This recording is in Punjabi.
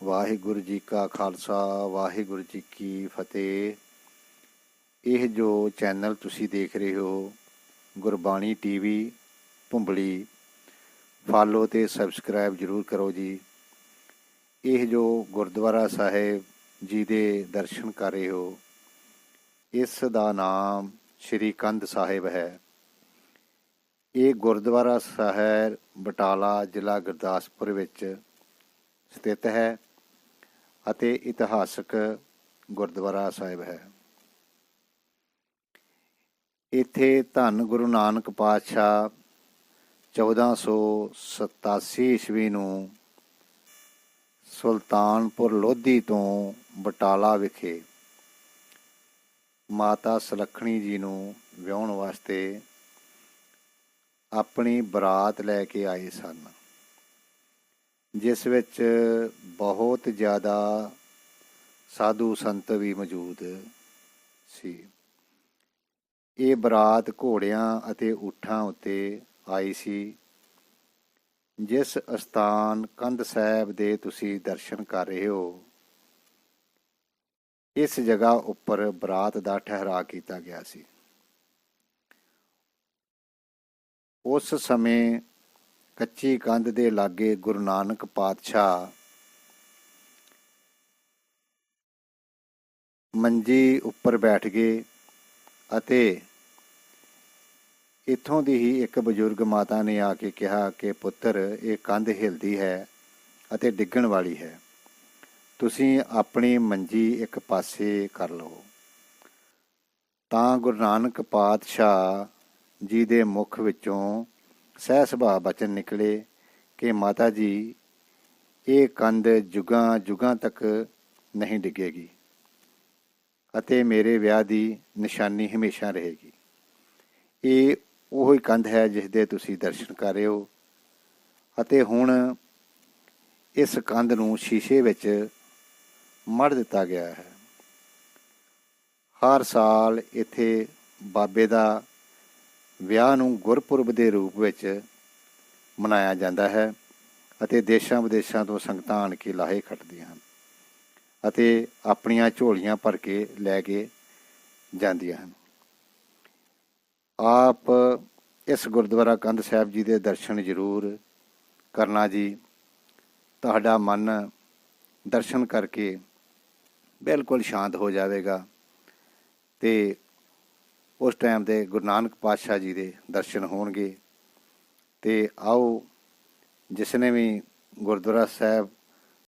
ਵਾਹਿਗੁਰੂ ਜੀ ਕਾ ਖਾਲਸਾ, ਵਾਹਿਗੁਰੂ ਜੀ ਕੀ ਫਤਿਹ। ਇਹ ਜੋ ਚੈਨਲ ਤੁਸੀਂ ਦੇਖ ਰਹੇ ਹੋ, ਗੁਰਬਾਣੀ ਟੀਵੀ ਭੁੰਬਲੀ ਫਾਲੋ ਤੇ ਸਬਸਕ੍ਰਾਈਬ ਜਰੂਰ ਕਰੋ ਜੀ। ਇਹ ਜੋ ਗੁਰਦੁਆਰਾ ਸਾਹਿਬ ਜੀ ਦੇ ਦਰਸ਼ਨ ਕਰ ਰਹੇ ਹੋ, ਇਸ ਦਾ ਨਾਮ ਸ਼੍ਰੀ ਕੰਧ ਸਾਹਿਬ ਹੈ। ਇਹ ਗੁਰਦੁਆਰਾ ਸਾਹਿਬ ਬਟਾਲਾ ਜ਼ਿਲ੍ਹਾ ਗੁਰਦਾਸਪੁਰ ਵਿੱਚ ਸਥਿਤ ਹੈ। ਅਤੇ ਇਤਿਹਾਸਕ ਗੁਰਦੁਆਰਾ ਸਾਹਿਬ ਹੈ। ਇੱਥੇ ਧੰਨ ਗੁਰੂ ਨਾਨਕ ਪਾਤਸ਼ਾਹ 1487 ਈਸਵੀ ਨੂੰ ਸੁਲਤਾਨਪੁਰ ਲੋਧੀ ਤੋਂ ਬਟਾਲਾ ਵਿਖੇ ਮਾਤਾ ਸੁਲੱਖਣੀ ਜੀ ਨੂੰ ਵਿਆਹਣ ਵਾਸਤੇ ਆਪਣੀ ਬਰਾਤ ਲੈ ਕੇ ਆਏ ਸਨ। ਜਿਸ ਵਿੱਚ ਬਹੁਤ ਜ਼ਿਆਦਾ ਸਾਧੂ ਸੰਤ ਵੀ ਮੌਜੂਦ ਸੀ। ਇਹ ਬਰਾਤ ਘੋੜਿਆਂ ਅਤੇ ਊਠਾਂ ਉੱਤੇ ਆਈ ਸੀ, ਜਿਸ ਅਸਥਾਨ ਕੰਧ ਸਾਹਿਬ ਦੇ ਤੁਸੀਂ ਦਰਸ਼ਨ ਕਰ ਰਹੇ ਹੋ। ਇਸ ਜਗ੍ਹਾ ਉੱਪਰ ਬਰਾਤ ਦਾ ਠਹਿਰਾ ਕੀਤਾ ਗਿਆ ਸੀ। ਉਸ ਸਮੇਂ ਕੱਚੀ ਕੰਧ ਦੇ ਲਾਗੇ ਗੁਰੂ ਨਾਨਕ ਪਾਤਸ਼ਾਹ ਮੰਜੀ ਉੱਪਰ ਬੈਠ ਗਏ ਅਤੇ ਇੱਥੋਂ ਦੀ ਹੀ ਇੱਕ ਬਜ਼ੁਰਗ ਮਾਤਾ ਨੇ ਆ ਕੇ ਕਿਹਾ ਕਿ ਪੁੱਤਰ, ਇਹ ਕੰਧ ਹਿਲਦੀ ਹੈ ਅਤੇ ਡਿੱਗਣ ਵਾਲੀ ਹੈ। ਤੁਸੀਂ ਆਪਣੀ ਮੰਜੀ ਇੱਕ ਪਾਸੇ ਕਰ ਲਓ। ਤਾਂ ਗੁਰੂ ਨਾਨਕ ਪਾਤਸ਼ਾਹ ਜੀ ਦੇ ਮੁਖ ਵਿੱਚੋਂ ਸਹਿ ਸੁਭਾਅ ਬਚਨ ਨਿਕਲੇ ਕਿ ਮਾਤਾ ਜੀ, ਇਹ ਕੰਧ ਜੁਗਾਂ ਜੁਗਾਂ ਤੱਕ ਨਹੀਂ ਡਿੱਗੇਗੀ ਅਤੇ ਮੇਰੇ ਵਿਆਹ ਦੀ ਨਿਸ਼ਾਨੀ ਹਮੇਸ਼ਾ ਰਹੇਗੀ। ਇਹ ਉਹ ਹੀ ਕੰਧ ਹੈ ਜਿਸ ਦੇ ਤੁਸੀਂ ਦਰਸ਼ਨ ਕਰ ਰਹੇ ਹੋ ਅਤੇ ਹੁਣ ਇਸ ਕੰਧ ਨੂੰ ਸ਼ੀਸ਼ੇ ਵਿੱਚ ਮੜ ਦਿੱਤਾ ਗਿਆ ਹੈ। ਹਰ ਸਾਲ ਇੱਥੇ ਬਾਬੇ ਦਾ ਵਿਆਹ ਨੂੰ ਗੁਰਪੁਰਬ ਦੇ ਰੂਪ ਵਿੱਚ ਮਨਾਇਆ ਜਾਂਦਾ ਹੈ ਅਤੇ ਦੇਸ਼ਾਂ ਵਿਦੇਸ਼ਾਂ ਤੋਂ ਸੰਗਤਾਂ ਆਣ ਕੇ ਲਾਹੇ ਖੱਟਦੀਆਂ ਹਨ ਅਤੇ ਆਪਣੀਆਂ ਝੋਲੀਆਂ ਭਰ ਕੇ ਲੈ ਕੇ ਜਾਂਦੀਆਂ ਹਨ। ਆਪ ਇਸ ਗੁਰਦੁਆਰਾ ਕੰਧ ਸਾਹਿਬ ਜੀ ਦੇ ਦਰਸ਼ਨ ਜ਼ਰੂਰ ਕਰਨਾ ਜੀ। ਤੁਹਾਡਾ ਮਨ ਦਰਸ਼ਨ ਕਰਕੇ ਬਿਲਕੁਲ ਸ਼ਾਂਤ ਹੋ ਜਾਵੇਗਾ ਤੇ ਉਸ ਟਾਈਮ ਦੇ ਗੁਰੂ ਨਾਨਕ ਪਾਤਸ਼ਾਹ ਜੀ ਦੇ ਦਰਸ਼ਨ ਹੋਣਗੇ। ਤੇ ਆਓ ਜਿਸ ਨੇ ਵੀ ਗੁਰਦੁਆਰਾ ਸਾਹਿਬ